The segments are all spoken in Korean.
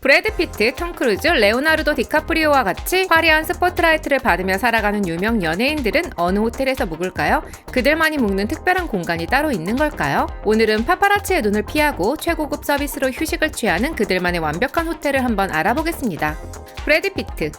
브래드 피트, 톰 크루즈, 레오나르도 디카프리오와 같이 화려한 스포트라이트를 받으며 살아가는 유명 연예인들은 어느 호텔에서 묵을까요? 그들만이 묵는 특별한 공간이 따로 있는 걸까요? 오늘은 파파라치의 눈을 피하고 최고급 서비스로 휴식을 취하는 그들만의 완벽한 호텔을 한번 알아보겠습니다. 브래드 피트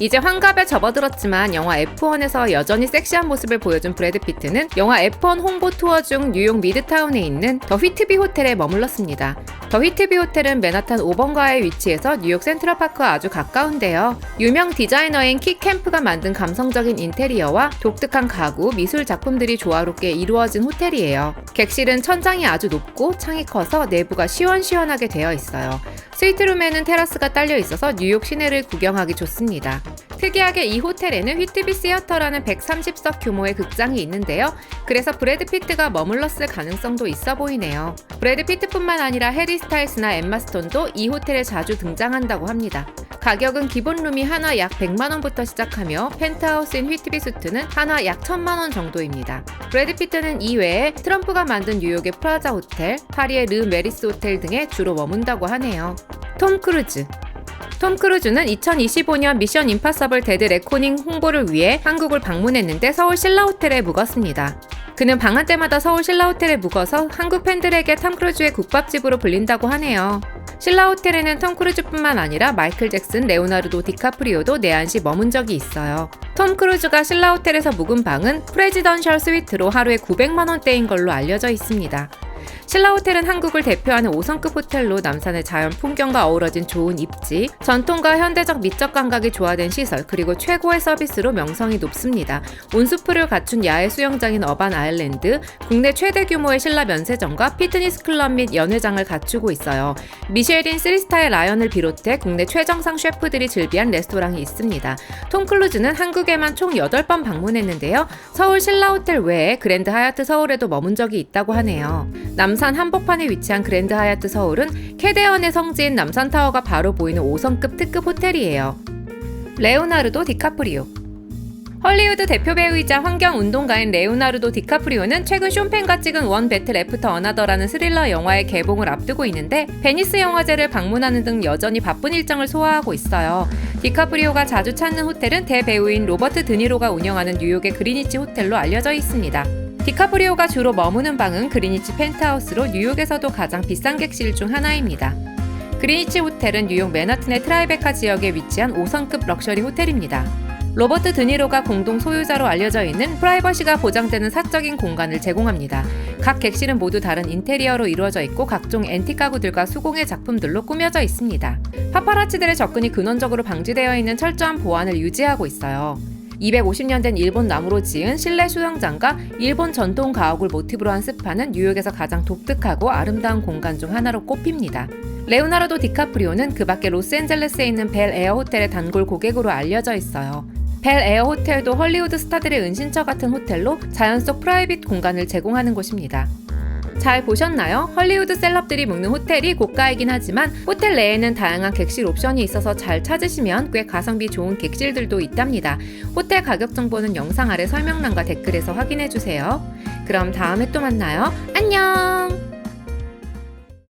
이제 환갑에 접어들었지만 영화 F1에서 여전히 섹시한 모습을 보여준 브래드 피트는 영화 F1 홍보 투어 중 뉴욕 미드타운에 있는 더 휘트비 호텔에 머물렀습니다. 더 휘트비 호텔은 맨하탄 5번가에 위치해서 뉴욕 센트럴파크와 아주 가까운데요. 유명 디자이너인 키 캠프가 만든 감성적인 인테리어와 독특한 가구, 미술 작품들이 조화롭게 이루어진 호텔이에요. 객실은 천장이 아주 높고 창이 커서 내부가 시원시원하게 되어 있어요. 스위트룸에는 테라스가 딸려 있어서 뉴욕 시내를 구경하기 좋습니다. 특이하게 이 호텔에는 휘트비 시어터라는 130석 규모의 극장이 있는데요. 그래서 브래드 피트가 머물렀을 가능성도 있어 보이네요. 브래드 피트뿐만 아니라 해리 스타일스나 엠마 스톤도 이 호텔에 자주 등장한다고 합니다. 가격은 기본 룸이 하나 약 100만 원부터 시작하며 펜트하우스인 휘트비 수트는 하나 약 1000만 원 정도입니다. 브래드 피트는 이외에 트럼프가 만든 뉴욕의 프라자 호텔, 파리의 르 메리스 호텔 등에 주로 머문다고 하네요. 톰 크루즈 톰 크루즈는 2025년 미션 임파서블 데드 레코닝 홍보를 위해 한국을 방문했는데 서울 신라 호텔에 묵었습니다. 그는 방한 때마다 서울 신라 호텔에 묵어서 한국 팬들에게 톰 크루즈의 국밥집으로 불린다고 하네요. 신라 호텔에는 톰 크루즈뿐만 아니라 마이클 잭슨, 레오나르도 디카프리오도 내한 시 머문 적이 있어요. 톰 크루즈가 신라 호텔에서 묵은 방은 프레지던셜 스위트로 하루에 900만 원대인 걸로 알려져 있습니다. 신라 호텔은 한국을 대표하는 5성급 호텔로 남산의 자연 풍경과 어우러진 좋은 입지, 전통과 현대적 미적 감각이 조화된 시설, 그리고 최고의 서비스로 명성이 높습니다. 온수풀을 갖춘 야외 수영장인 어반 아일랜드, 국내 최대 규모의 신라 면세점과 피트니스 클럽 및 연회장을 갖추고 있어요. 미쉐린 3스타의 라연을 비롯해 국내 최정상 셰프들이 즐비한 레스토랑이 있습니다. 톰 클루즈는 한국에만 총 8번 방문했는데요. 서울 신라 호텔 외에 그랜드 하얏트 서울에도 머문 적이 있다고 하네요. 남산 한복판에 위치한 그랜드 하얏트 서울은 캐대언의 성지인 남산타워가 바로 보이는 5성급 특급 호텔이에요. 레오나르도 디카프리오 헐리우드 대표 배우이자 환경 운동가인 레오나르도 디카프리오는 최근 쇼펜과 찍은 원 배틀 애프터 어나더라는 스릴러 영화의 개봉을 앞두고 있는데 베니스 영화제를 방문하는 등 여전히 바쁜 일정을 소화하고 있어요. 디카프리오가 자주 찾는 호텔은 대배우인 로버트 드니로가 운영하는 뉴욕의 그리니치 호텔로 알려져 있습니다. 디카프리오가 주로 머무는 방은 그리니치 펜트하우스로 뉴욕에서도 가장 비싼 객실 중 하나입니다. 그리니치 호텔은 뉴욕 맨하튼의 트라이베카 지역에 위치한 5성급 럭셔리 호텔입니다. 로버트 드니로가 공동 소유자로 알려져 있는 프라이버시가 보장되는 사적인 공간을 제공합니다. 각 객실은 모두 다른 인테리어로 이루어져 있고 각종 앤틱 가구들과 수공예 작품들로 꾸며져 있습니다. 파파라치들의 접근이 근원적으로 방지되어 있는 철저한 보안을 유지하고 있어요. 250년 된 일본 나무로 지은 실내 수영장과 일본 전통 가옥을 모티브로 한 스파는 뉴욕에서 가장 독특하고 아름다운 공간 중 하나로 꼽힙니다. 레오나르도 디카프리오는 그 밖에 로스앤젤레스에 있는 벨 에어 호텔의 단골 고객으로 알려져 있어요. 벨 에어 호텔도 헐리우드 스타들의 은신처 같은 호텔로 자연 속 프라이빗 공간을 제공하는 곳입니다. 잘 보셨나요? 헐리우드 셀럽들이 묵는 호텔이 고가이긴 하지만 호텔 내에는 다양한 객실 옵션이 있어서 잘 찾으시면 꽤 가성비 좋은 객실들도 있답니다. 호텔 가격 정보는 영상 아래 설명란과 댓글에서 확인해 주세요. 그럼 다음에 또 만나요. 안녕!